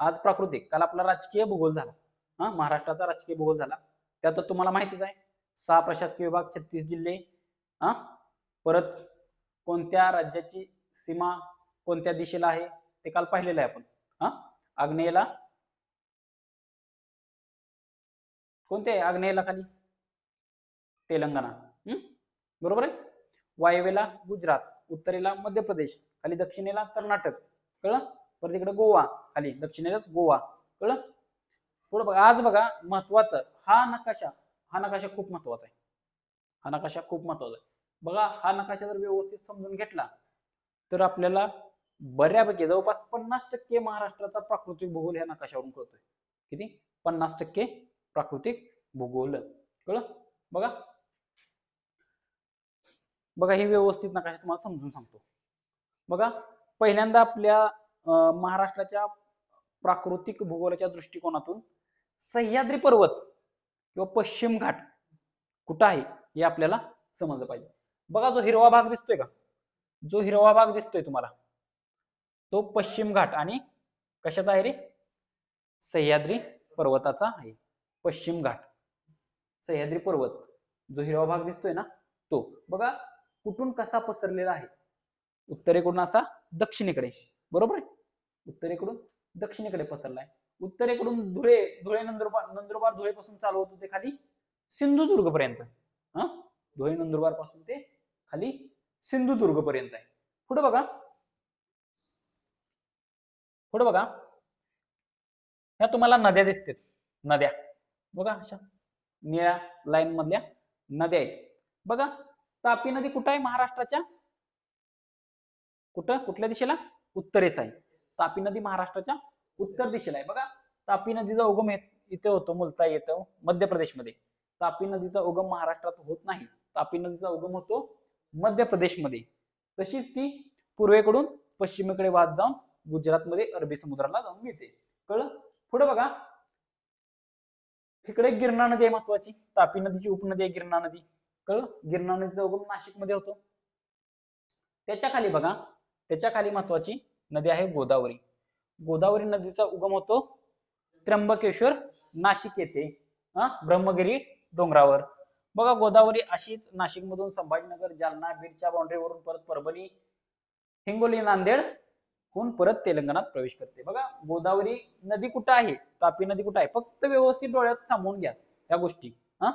आज प्राकृतिक काल आपला राजकीय भूगोल झाला. हा महाराष्ट्राचा राजकीय भूगोल झाला. त्यात तुम्हाला माहितीच आहे सहा प्रशासकीय विभाग छत्तीस जिल्हे हा परत कोणत्या राज्याची सीमा कोणत्या दिशेला आहे ते काल पाहिलेलं आहे आपण. हा आग्नेयला कोणते आहे आग्नेयला खाली? तेलंगणा. हम्म बरोबर आहे? वायव्येला गुजरात उत्तरेला मध्य प्रदेश खाली दक्षिणेला कर्नाटक. कळलं? परत इकडे गोवा खाली दक्षिणेलाच गोवा. कळलं? पुढे बघा आज बघा महत्वाचं हा नकाशा हा नकाशा खूप महत्त्वाचा आहे. हा नकाशा खूप महत्त्वाचा आहे. बघा हा नकाशा जर व्यवस्थित समजून घेतला तर आपल्याला बऱ्यापैकी जवळपास पन्नास टक्के महाराष्ट्राचा प्राकृतिक भूगोल ह्या नकाशावरून कळतोय. किती? पन्नास टक्के प्राकृतिक भूगोल. कळ बघा. बघा हे व्यवस्थित नकाशा तुम्हाला समजून सांगतो. बघा पहिल्यांदा आपल्या महाराष्ट्राच्या प्राकृतिक भूगोलाच्या दृष्टिकोनातून सह्याद्री पर्वत किंवा पश्चिम घाट कुठं आहे हे आपल्याला समजलं पाहिजे. बघा जो हिरवा भाग दिसतोय का? जो हिरवा भाग दिसतोय तुम्हाला तो पश्चिम घाट आणि कशाचा आहे रे? सह्याद्री पर्वताचा आहे. पश्चिम घाट सह्याद्री पर्वत जो हिरवा भाग दिसतोय ना तो. बघा कुठून कसा पसरलेला आहे? उत्तरेकडून असा दक्षिणेकडे. बरोबर? आहे उत्तरेकडून दक्षिणेकडे पसरलाय. उत्तरेकडून धुळे धुळे नंदुरबार नंदुरबार धुळेपासून चालू होत होते खाली सिंधुदुर्ग पर्यंत हा? धुळे नंदुरबारपासून ते खाली सिंधुदुर्ग पर्यंत आहे. पुढे बघा. पुढे बघा. ह्या तुम्हाला नद्या दिसतात. नद्या. बघा अशा निळ्या लाईन मधल्या नद्या आहेत. बघा तापी नदी कुठं आहे? महाराष्ट्राच्या? कुठं? कुठल्या दिशेला? उत्तरेस आहे. तापी नदी महाराष्ट्राच्या उत्तर दिशेला आहे. बघा तापी नदीचा उगम इथे होतो मुलता येतो मध्य प्रदेशमध्ये तापी नदीचा उगम महाराष्ट्रात होत नाही. तापी नदीचा उगम होतो मध्य प्रदेशमध्ये तशीच ती पूर्वेकडून पश्चिमेकडे वाहत जाऊन गुजरातमध्ये अरबी समुद्राला जाऊन मिळते. कळलं? पुढे बघा. इकडे गिरणा नदी आहे महत्वाची. तापी नदीची उपनदी आहे गिरणा नदी. कळलं? गिरणा नदीचा उगम नाशिकमध्ये होतो. त्याच्याखाली बघा. त्याच्याखाली महत्वाची नदी आहे गोदावरी. गोदावरी नदीचा उगम होतो त्र्यंबकेश्वर नाशिक येथे हा? ब्रह्मगिरी डोंगरावर. बघा गोदावरी अशीच नाशिकमधून संभाजीनगर जालना बीडच्या बाउंड्रीवरून परत परभणी हिंगोली नांदेड हून परत तेलंगणात प्रवेश करते. बघा गोदावरी नदी कुठं आहे? तापी नदी कुठं आहे? फक्त व्यवस्थित डोळ्यात थांबवून घ्या या गोष्टी हा?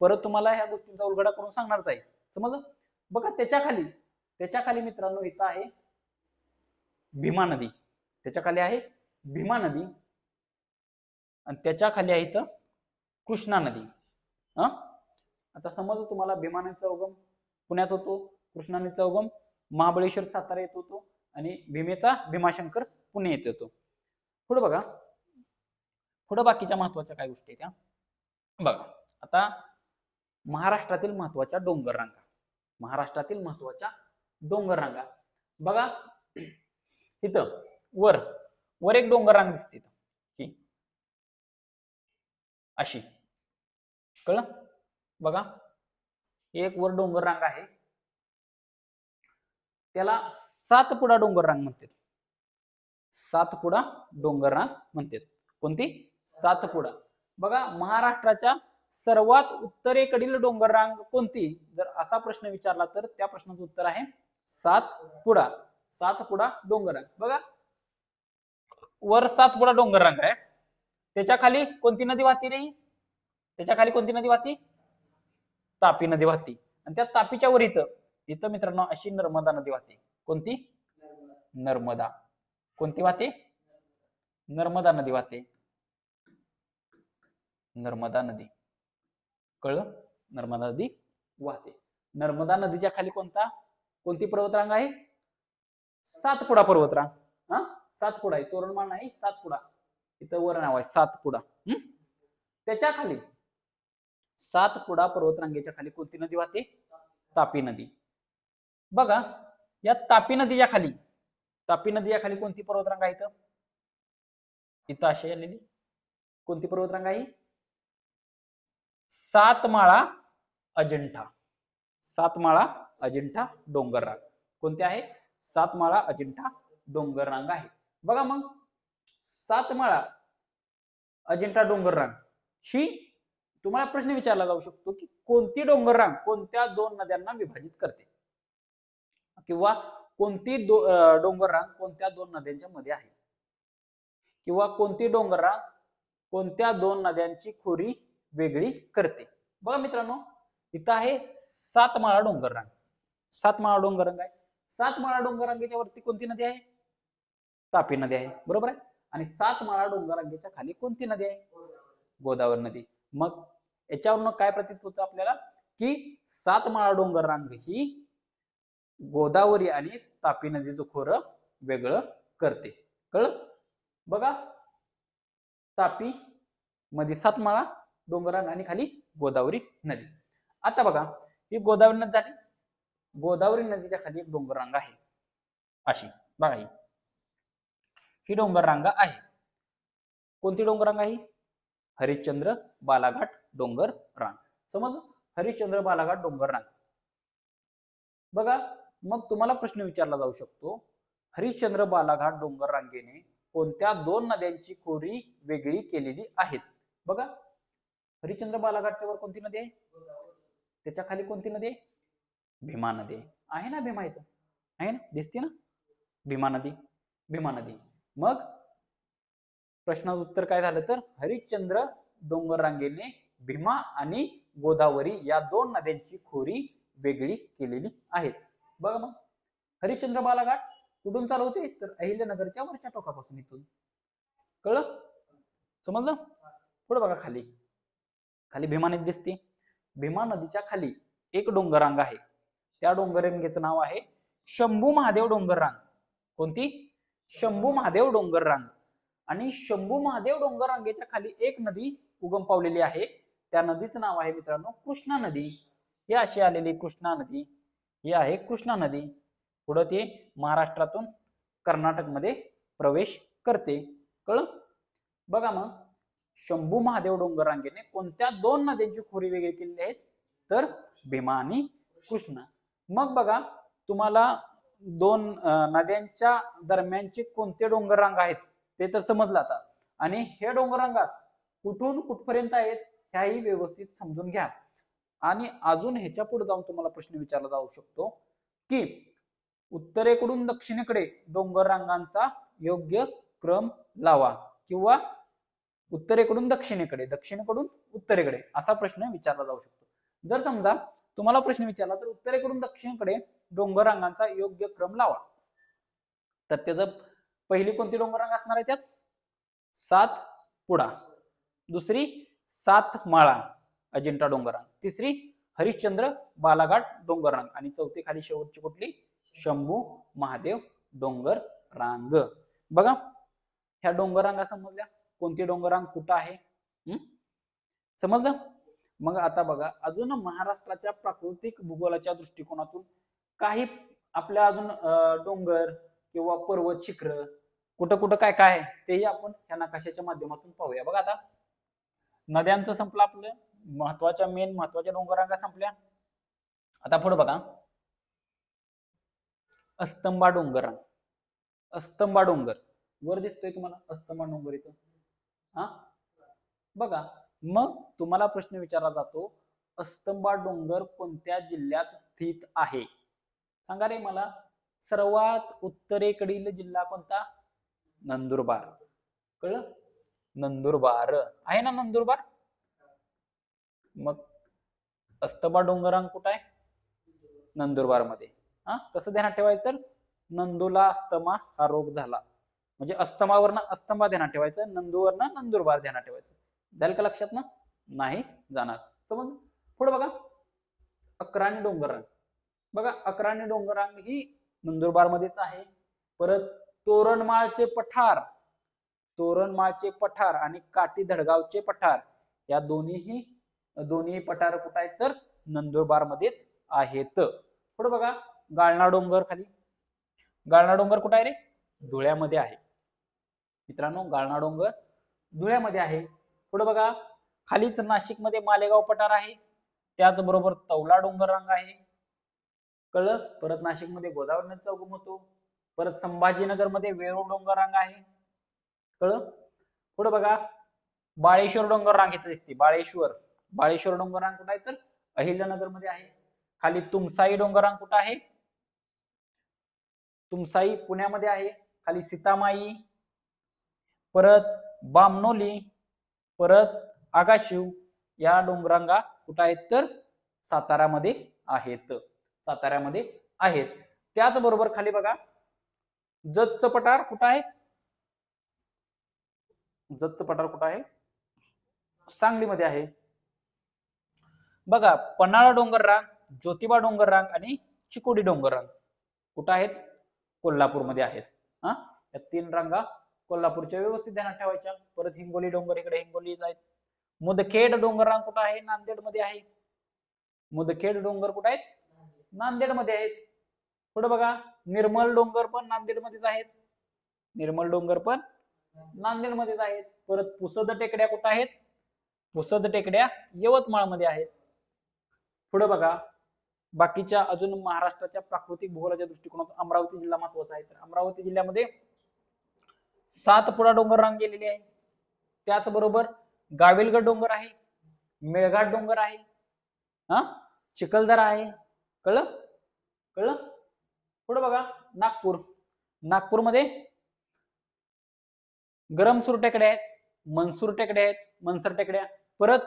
परत तुम्हाला ह्या गोष्टींचा उलगडा करून सांगणारच आहे. समजलं? बघा त्याच्याखाली त्याच्याखाली मित्रांनो इथं आहे भीमा नदी. त्याच्याखाली आहे भीमा नदी. आणि त्याच्याखाली आहे इथं कृष्णा नदी. हा? आता समज तुम्हाला भीमा नदीचा उगम पुण्यात होतो कृष्णा नदीचा उगम महाबळेश्वर सातारा येत होतो आणि भीमेचा भीमाशंकर पुणे येत होतो. पुढे बघा. पुढे बाकीच्या महत्त्वाच्या काय गोष्टी आहेत त्या बघा. आता महाराष्ट्रातील महत्त्वाच्या डोंगर रांगा महाराष्ट्रातील महत्त्वाच्या डोंगर रांगा बघा. इथं वर वर एक डोंगर रांग दिसते ही अशी. कळलं? बघा. एक वर डोंगर रांग आहे. त्याला सातपुडा डोंगर रांग म्हणतात. सातपुडा डोंगर रांग म्हणतात. कोणती? सातपुडा. बघा महाराष्ट्राच्या सर्वात उत्तरेकडील डोंगर रांग कोणती? जर असा प्रश्न विचारला तर त्या प्रश्नाचं उत्तर आहे सातपुडा. सातपुडा डोंगररांग बघा. वर सातपुडा डोंगररांग आहे. त्याच्याखाली कोणती नदी वाहती रे त्याच्याखाली कोणती नदी वाहती? तापी नदी वाहती. आणि त्या तापीच्या वर इथं इथं मित्रांनो अशी नर्मदा नदी वाहते. कोणती? नर्मदा. कोणती वाहते? नर्मदा नदी वाहते. नर्मदा नदी. कळलं? नर्मदा नदी वाहते. नर्मदा नदीच्या खाली कोणता? कोणती पर्वतरांग आहे? सातपुडा पर्वतरा हा? सातपुडा आहे. तोरणमाळ नाही सातपुडा इथं वर नाव आहे सातपुडा हम्म? त्याच्याखाली सातपुडा पर्वतरांगेच्या खाली कोणती नदी वाहते? तापी नदी. बघा या तापी नदीच्या खाली तापी नदीच्या खाली कोणती पर्वतरांग आहे इथं? इथं अशी आलेली. कोणती पर्वतरांग आहे? सातमाळा अजिंठा. सातमाळा अजिंठा डोंगरराग. कोणते आहे? सातमाळा अजिंठा डोंगररांग आहे. बघा मग सातमाळा अजिंठा डोंगर रांग ही तुम्हाला प्रश्न विचारला जाऊ शकतो की कोणती डोंगर रांग कोणत्या दोन नद्यांना विभाजित करते? किंवा कोणती दो डोंगर रांग कोणत्या दोन नद्यांच्या मध्ये आहे? किंवा कोणती डोंगर रांग कोणत्या दोन नद्यांची खोरी वेगळी करते? बघा मित्रांनो इथं आहे सातमाळा डोंगर रांग सातमाळा डोंगर रांग आहे. सातमाळा डोंगर रांगेच्या वरती कोणती नदी आहे? तापी नदी आहे. बरोबर आहे? आणि सातमाळा डोंगर रांगेच्या खाली कोणती नदी आहे? गोदावरी नदी. मग याच्यावरनं काय प्रतीत होतं आपल्याला? की सातमाळा डोंगर रांग ही गोदावरी आणि तापी नदीचं खोरं वेगळं करते. कळ बघा. तापी मध्ये सातमाळा डोंगररांग आणि खाली गोदावरी नदी. आता बघा ही गोदावरी नदी झाली. गोदावरी नदीच्या खाली एक डोंगर रांग आहे. अशी. बघा ही. ही डोंगर रांग आहे. कोणती डोंगर रांग आहे हरिश्चंद्र बालाघाट डोंगर रांग समज हरिश्चंद्र बालाघाट डोंगर रांग बघा मग तुम्हाला प्रश्न विचारला जाऊ शकतो. हरिश्चंद्र बालाघाट डोंगर रांगेने कोणत्या दोन नद्यांची खोरी वेगळी केलेली आहेत? बघा. हरिश्चंद्र बालाघाटच्या वर कोणती नदी आहे? त्याच्याखाली कोणती नदी आहे? भीमा नदी. आहे. ना भीमा इथं? आहे ना? दिसते ना? भीमा नदी. भीमा नदी. मग प्रश्नाचं उत्तर काय झालं तर हरिश्चंद्र डोंगर रांगेने भीमा आणि गोदावरी या दोन नद्यांची खोरी वेगळी केलेली आहेत. बघा मग. हरिश्चंद्र बालाघाट कुठून चालू होते? तर अहिल्यानगरच्या वरच्या टोकापासून इथून. कळलं? समजलं? पुढे बघा खाली. खाली भीमा नदी दिसते. भीमा नदीच्या खाली एक डोंगरांग आहे. त्या डोंगररांगेचं नाव आहे शंभू महादेव डोंगर रांग कोणती? शंभू महादेव डोंगर रांग आणि शंभू महादेव डोंगर रांगेच्या खाली एक नदी उगम पावलेली आहे. त्या नदीचं नाव आहे मित्रांनो कृष्णा नदी. ही अशी आलेली कृष्णा नदी. ही आहे कृष्णा नदी. पुढं ती महाराष्ट्रातून कर्नाटकमध्ये प्रवेश करते. कळ बघा मग. शंभू महादेव डोंगर रांगेने कोणत्या दोन नद्यांची खोरी वेगळी केलेली आहेत? तर भीमा आणि कृष्णा. मग बघा तुम्हाला दोन नद्यांच्या दरम्यानचे कोणते डोंगररांग आहेत ते तर समजलं आता. आणि हे डोंगररांगात कुठून कुठपर्यंत आहेत ह्याही व्यवस्थित समजून घ्या. आणि अजून ह्याच्या पुढे जाऊन तुम्हाला प्रश्न विचारला जाऊ शकतो की उत्तरेकडून दक्षिणेकडे डोंगर रांगांचा योग्य क्रम लावा किंवा उत्तरेकडून दक्षिणेकडे दक्षिणेकडून उत्तरेकडे असा प्रश्न विचारला जाऊ शकतो. जर समजा तुम्हाला प्रश्न विचारला तर उत्तरेकडून दक्षिणेकडे डोंगररांगांचा योग्य क्रम लावा. तर त्याचं पहिली कोणती डोंगररांग असणार आहे त्यात? सात पुडा. दुसरी सात माळा अजिंठा डोंगररांग तिसरी हरिश्चंद्र बालाघाट डोंगररांग आणि चौथी खाली शेवटची कुठली? शंभू महादेव डोंगर रांग बघा ह्या डोंगररांगा समजल्या कोणती डोंगररांग कुठं आहे? हम्म? समजलं? मग आता बघा अजून महाराष्ट्राच्या प्राकृतिक भूगोलाच्या दृष्टिकोनातून काही आपल्या अजून डोंगर किंवा पर्वत शिखर कुठं कुठं काय काय तेही आपण ह्या नकाशाच्या माध्यमातून पाहूया. बघा आता नद्यांचं संपलं आपलं महत्त्वाच्या मेन महत्त्वाच्या डोंगरांगा संपल्या. आता पुढे बघा. अस्तंबा डोंगर. अस्तंबा डोंगर. वर दिसतोय तुम्हाला अस्तंबा डोंगर इथं. हा? बघा. मग तुम्हाला प्रश्न विचारला जातो अस्तंबा डोंगर कोणत्या जिल्ह्यात स्थित आहे? सांगा रे मला सर्वात उत्तरेकडील जिल्हा कोणता? नंदुरबार. कळलं? नंदुरबार. आहे ना नंदुरबार? मग अस्तबा डोंगरांग कुठं आहे? नंदुरबारमध्ये हा कसं ध्यानात ठेवायचं तर नंदूला अस्तमा हा रोग झाला. म्हणजे अस्तमावरनं अस्तंबा ध्यानात ठेवायचं नंदूवरनं नंदुरबार ध्यानात ठेवायचं. जाईल का लक्षात ना? नाही जाणार. समज पुढे बघा. अकराणी डोंगररांग. बघा अकराणी डोंगररांग ही नंदुरबार मध्येच आहे. परत तोरणमाळचे पठार. तोरणमाळचे पठार आणि काठी धडगावचे पठार. या दोन्हीही दोन्ही पठार कुठं आहेत तर नंदुरबार मध्येच आहेत. पुढे बघा गाळणा डोंगर खाली. गाळणा डोंगर कुठं आहे रे? धुळ्यामध्ये आहे. मित्रांनो गाळणा डोंगर धुळ्यामध्ये आहे. पुढे बघा खालीच नाशिकमध्ये मालेगाव पठार आहे. त्याचबरोबर तौला डोंगर रांग आहे. कळलं? परत नाशिकमध्ये गोदावरी नदीचा उगम होतो. परत संभाजीनगरमध्ये वेरूळ डोंगर रांग आहे. कळलं? पुढे बघा बाळेश्वर डोंगर रांग इथे दिसते. बाळेश्वर. बाळेश्वर डोंगर रांग कुठं आहे तर? अहिल्यानगरमध्ये आहे. खाली तुमसाई डोंगर रांग कुठं आहे? तुमसाई पुण्यामध्ये आहे. खाली सीतामाई. परत बामनोली. परत आगाशिव या डोंगरांगा कुठं आहेत तर सातारामध्ये आहेत. साताऱ्यामध्ये आहेत. त्याचबरोबर खाली बघा जतचं पठार कुठं आहे? जतचं पठार कुठं आहे? सांगलीमध्ये आहे. बघा पन्हाळा डोंगर रांग ज्योतिबा डोंगर रांग आणि चिकोडी डोंगर रांग कुठं आहेत? कोल्हापूरमध्ये आहेत. हा? या तीन रांगा कोल्हापूरच्या व्यवस्थित ध्यानात ठेवायच्या. परत हिंगोली डोंगर इकडे हिंगोली आहेत मुदखेड डोंगर रांग कुठं आहे? नांदेडमध्ये आहे. मुदखेड डोंगर कुठं आहेत? नांदेडमध्ये आहेत. पुढे बघा निर्मल डोंगर पण नांदेड मध्येच आहेत. निर्मल डोंगर पण नांदेड मध्येच आहेत. परत पुसद टेकड्या कुठं आहेत? पुसद टेकड्या यवतमाळमध्ये आहेत. पुढे बघा बाकीच्या अजून महाराष्ट्राच्या प्राकृतिक भूगोलाच्या दृष्टिकोनातून अमरावती जिल्हा महत्त्वाचा आहे. तर अमरावती जिल्ह्यामध्ये सातपुडा डोंगर रांग गेलेली आहे. त्याचबरोबर गाविलगड डोंगर आहे मेळघाट डोंगर आहे हा? चिखलदरा आहे. कळलं? कळलं? पुढे बघा नागपूर. नागपूरमध्ये गरमसूर टेकड्या आहेत मनसूर टेकड्या आहेत मनसर टेकड्या. परत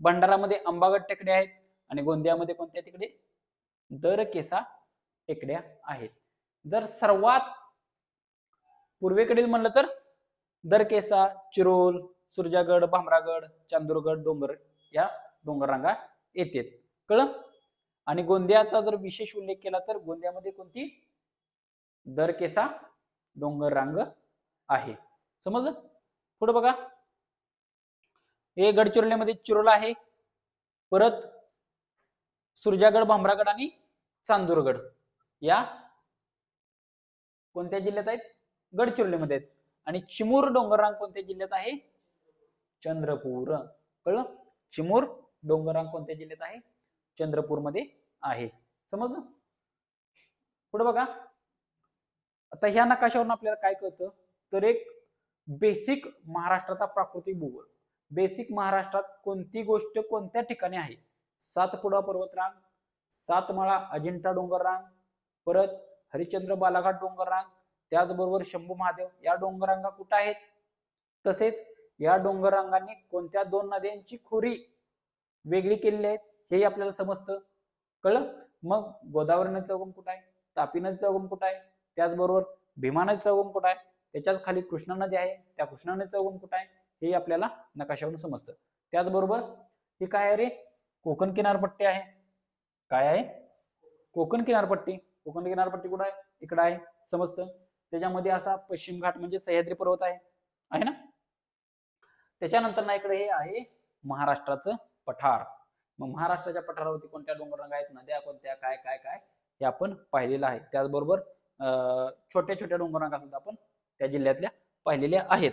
भंडारामध्ये अंबागड टेकड्या आहेत आणि गोंदियामध्ये कोणत्या तिकडे? दरकेसा टेकड्या आहेत. जर सर्वात पूर्वेकडील म्हणलं तर दरकेसा चिरोल सुरजागड भामरागड चांदूरगड डोंगर या डोंगर रांगा येतात. कळलं? आणि गोंदियाचा जर विशेष उल्लेख केला तर गोंदियामध्ये कोणती? दरकेसा डोंगर रांग आहे. समजलं? पुढे बघा. हे गडचिरोलीमध्ये चिरोला आहे. परत सुरजागड भामरागड आणि चांदूरगड या कोणत्या जिल्ह्यात आहेत? गडचिरोलीमध्ये आहेत. आणि चिमूर डोंगररांग कोणत्या जिल्ह्यात आहे? चंद्रपूर. कळलं? चिमूर डोंगररांग कोणत्या जिल्ह्यात आहे? चंद्रपूरमध्ये आहे. समजलं? पुढे बघा. आता ह्या नकाशावरून आपल्याला काय कळतं? तर एक बेसिक महाराष्ट्राचा प्राकृतिक भूगोल. बेसिक महाराष्ट्रात कोणती गोष्ट कोणत्या ठिकाणी आहे? सातपुडा पर्वतरांग सातमाळा अजिंठा डोंगररांग परत हरिश्चंद्र बालाघाट डोंगर रांग त्याचबरोबर शंभू महादेव या डोंगरांगा कुठं आहेत? तसेच या डोंगरांगांनी कोणत्या दोन नद्यांची खोरी वेगळी केलेली आहेत हेही आपल्याला समजतं. कळलं? मग गोदावरी नदीचा उगम कुठं आहे? तापी नदीचा उगम कुठं आहे? त्याचबरोबर भीमा नदीचा उगम कुठं आहे? त्याच्याच खाली कृष्णा नदी आहे त्या कृष्णा नदीचा उगम कुठं आहे? हे आपल्याला नकाशावरून समजतं. त्याचबरोबर हे काय आहे रे? कोकण किनारपट्टी आहे. काय आहे? कोकण किनारपट्टी. कोकण किनारपट्टी कुठं आहे? इकडं आहे. समजतं? त्याच्यामध्ये असा पश्चिम घाट म्हणजे सह्याद्री पर्वत आहे. आहे ना? त्याच्यानंतर ना इकडे हे आहे महाराष्ट्राचं पठार. मग महाराष्ट्राच्या पठारावरती कोणत्या डोंगररांगा आहेत? नद्या कोणत्या? काय काय काय? हे आपण पाहिलेलं आहे. त्याचबरोबर अं, छोट्या छोट्या डोंगररांगा सुद्धा आपण त्या जिल्ह्यातल्या पाहिलेल्या आहेत.